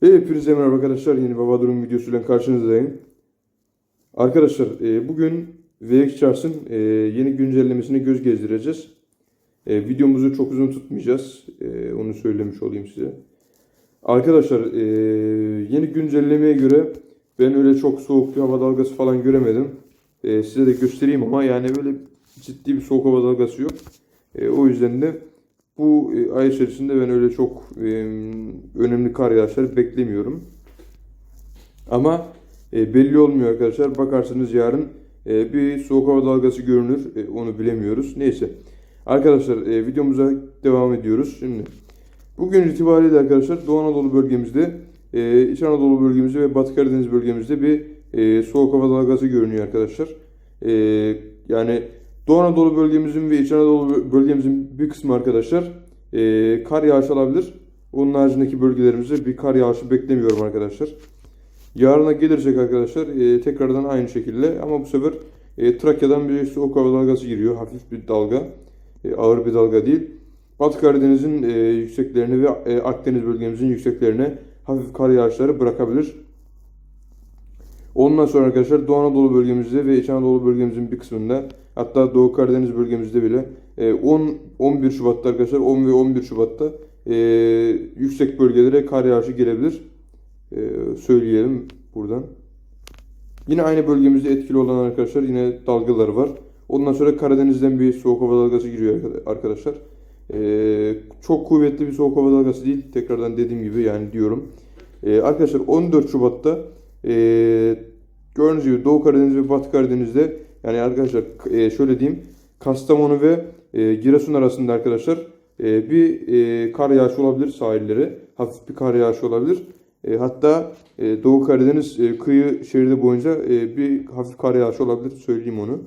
Hepinize merhaba arkadaşlar. Yeni Baba Durum videosuyla karşınızdayım. Arkadaşlar e, bugün VX Charts'ın e, yeni güncellemesine göz gezdireceğiz. E, videomuzu çok uzun tutmayacağız. Onu söylemiş olayım size. Arkadaşlar yeni güncellemeye göre ben öyle çok soğuk bir hava dalgası falan göremedim. Size de göstereyim ama yani böyle ciddi bir soğuk hava dalgası yok. O yüzden de bu e, ay içerisinde ben öyle çok e, önemli kar yağışları beklemiyorum. Ama e, belli olmuyor arkadaşlar. Bakarsınız yarın bir soğuk hava dalgası görünür. Onu bilemiyoruz. Neyse. Arkadaşlar videomuza devam ediyoruz. Şimdi bugün itibariyle arkadaşlar Doğu Anadolu bölgemizde, İç Anadolu bölgemizde ve Batı Karadeniz bölgemizde bir soğuk hava dalgası görünüyor arkadaşlar. Yani Doğu Anadolu bölgemizin ve İç Anadolu bölgemizin bir kısmı arkadaşlar e, kar yağışı alabilir. Onun haricindeki bölgelerimizde bir kar yağışı beklemiyorum arkadaşlar. Yarına gelirsek arkadaşlar e, tekrardan aynı şekilde ama bu sefer e, Trakya'dan bir soğuk hava dalgası giriyor. Hafif bir dalga. E, ağır bir dalga değil. Batı Karadeniz'in e, yükseklerini ve e, Akdeniz bölgemizin yükseklerine hafif kar yağışları bırakabilir. Ondan sonra arkadaşlar Doğu Anadolu bölgemizde ve İç Anadolu bölgemizin bir kısmında hatta Doğu Karadeniz bölgemizde bile e, 10 11 Şubat'ta arkadaşlar 10 ve 11 Şubat'ta e, yüksek bölgelere kar yağışı gelebilir. E, söyleyelim buradan. Yine aynı bölgemizde etkili olan arkadaşlar yine dalgalar var. Ondan sonra Karadeniz'den bir soğuk hava dalgası giriyor arkadaşlar. E, çok kuvvetli bir soğuk hava dalgası değil. Tekrardan dediğim gibi yani diyorum. E, arkadaşlar 14 Şubat'ta e, gördüğünüz gibi Doğu Karadeniz ve Batı Karadeniz'de yani arkadaşlar e, şöyle diyeyim Kastamonu ve e, Giresun arasında arkadaşlar e, bir e, kar yağışı olabilir sahillere. Hafif bir kar yağışı olabilir. E, hatta e, Doğu Karadeniz e, kıyı şeridi boyunca e, bir hafif kar yağışı olabilir. Söyleyeyim onu.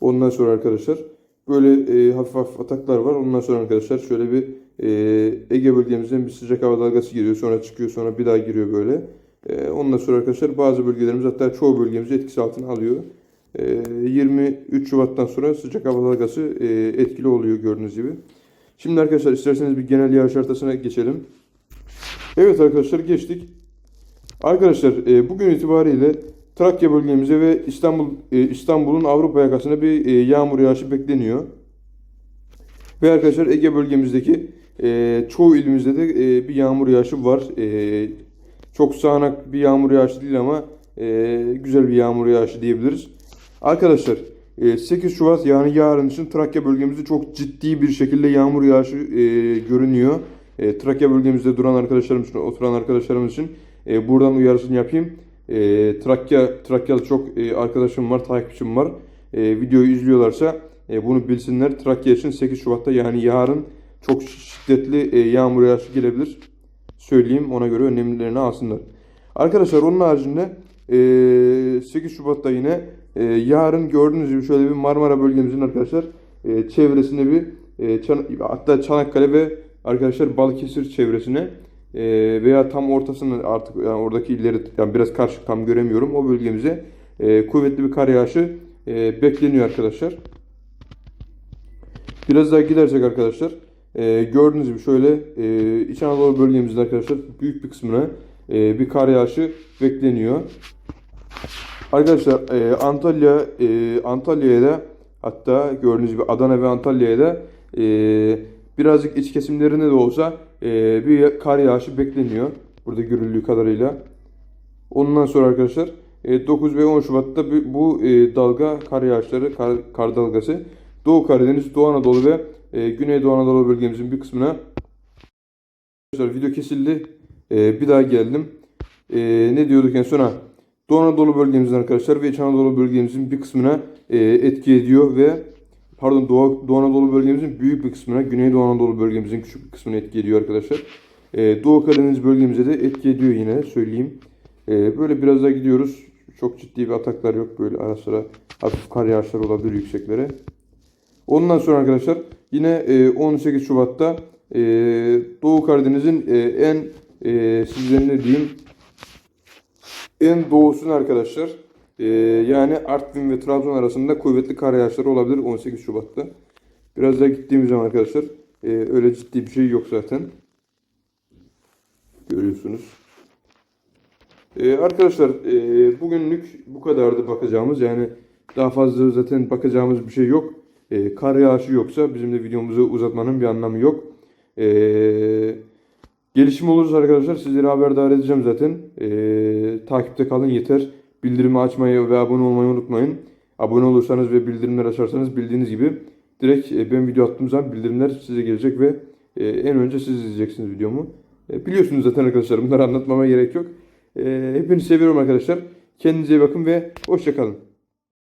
Ondan sonra arkadaşlar böyle e, hafif hafif ataklar var. Ondan sonra arkadaşlar şöyle bir e, Ege bölgemizden bir sıcak hava dalgası giriyor. Sonra çıkıyor sonra bir daha giriyor böyle. E, ondan sonra arkadaşlar bazı bölgelerimiz hatta çoğu bölgemizi etkisi altına alıyor. E, 23 Şubat'tan sonra sıcak hava dalgası e, etkili oluyor gördüğünüz gibi. Şimdi arkadaşlar isterseniz bir genel yağış haritasına geçelim. Evet arkadaşlar geçtik. Arkadaşlar e, bugün itibariyle Trakya bölgemize ve İstanbul e, İstanbul'un Avrupa yakasına bir yağmur yağışı bekleniyor. Ve arkadaşlar Ege bölgemizdeki çoğu ilimizde de bir yağmur yağışı var. Çok sağanak bir yağmur yağışı değil ama e, güzel bir yağmur yağışı diyebiliriz. Arkadaşlar e, 8 Şubat yani yarın için Trakya bölgemizde çok ciddi bir şekilde yağmur yağışı e, görünüyor. E, Trakya bölgemizde duran arkadaşlarımız için, oturan arkadaşlarımız için e, buradan uyarısını yapayım. E, Trakya Trakyalı çok e, arkadaşım var, takipçim var. E, videoyu izliyorlarsa e, bunu bilsinler. Trakya için 8 Şubat'ta yani yarın çok şiddetli e, yağmur yağışı gelebilir. Söyleyeyim ona göre önlemlerini alsınlar. Arkadaşlar onun haricinde e, 8 Şubat'ta yine yarın gördüğünüz gibi şöyle bir Marmara bölgemizin arkadaşlar çevresinde bir hatta Çanakkale ve arkadaşlar Balıkesir çevresine veya tam ortasını artık yani oradaki illeri yani biraz karşı tam göremiyorum o bölgemize kuvvetli bir kar yağışı bekleniyor arkadaşlar. Biraz daha gidersek arkadaşlar e, gördüğünüz gibi şöyle e, İç Anadolu bölgemizde arkadaşlar büyük bir kısmına e, bir kar yağışı bekleniyor. Arkadaşlar e, Antalya e, Antalya'ya da hatta gördüğünüz gibi Adana ve Antalya'ya da e, birazcık iç kesimlerinde de olsa e, bir kar yağışı bekleniyor. Burada görüldüğü kadarıyla. Ondan sonra arkadaşlar e, 9 ve 10 Şubat'ta bu, bu e, dalga kar yağışları, kar, kar dalgası Doğu Karadeniz, Doğu Anadolu ve e, Güneydoğu Anadolu bölgemizin bir kısmına Arkadaşlar video kesildi. E, bir daha geldim. E, ne diyorduk en sona? Doğu Anadolu bölgemizin arkadaşlar ve İç Anadolu bölgemizin bir kısmına e, etki ediyor ve pardon Doğu, Doğu Anadolu bölgemizin büyük bir kısmına, Güneydoğu Anadolu bölgemizin küçük bir kısmına etki ediyor arkadaşlar. E, Doğu Karadeniz bölgemize de etki ediyor yine söyleyeyim. E, böyle biraz daha gidiyoruz. Çok ciddi bir ataklar yok. Böyle ara sıra hafif kar yağışları olabilir yükseklere. Ondan sonra arkadaşlar yine e, 18 Şubat'ta e, Doğu Karadeniz'in e, en e, sizlere ne diyeyim en doğusuna arkadaşlar e, yani Artvin ve Trabzon arasında kuvvetli kar yağışları olabilir 18 Şubat'ta. Biraz daha gittiğimiz zaman arkadaşlar e, öyle ciddi bir şey yok zaten. Görüyorsunuz. Ee, arkadaşlar e, bugünlük bu kadardı bakacağımız. Yani daha fazla zaten bakacağımız bir şey yok. E, kar yağışı yoksa bizim de videomuzu uzatmanın bir anlamı yok. E, gelişim olursa arkadaşlar sizleri haberdar edeceğim zaten. E, takipte kalın yeter. Bildirimi açmayı ve abone olmayı unutmayın. Abone olursanız ve bildirimler açarsanız bildiğiniz gibi direkt e, ben video attığım zaman bildirimler size gelecek ve e, en önce siz izleyeceksiniz videomu. E, biliyorsunuz zaten arkadaşlar bunları anlatmama gerek yok. Hepinizi seviyorum arkadaşlar. Kendinize iyi bakın ve hoşçakalın.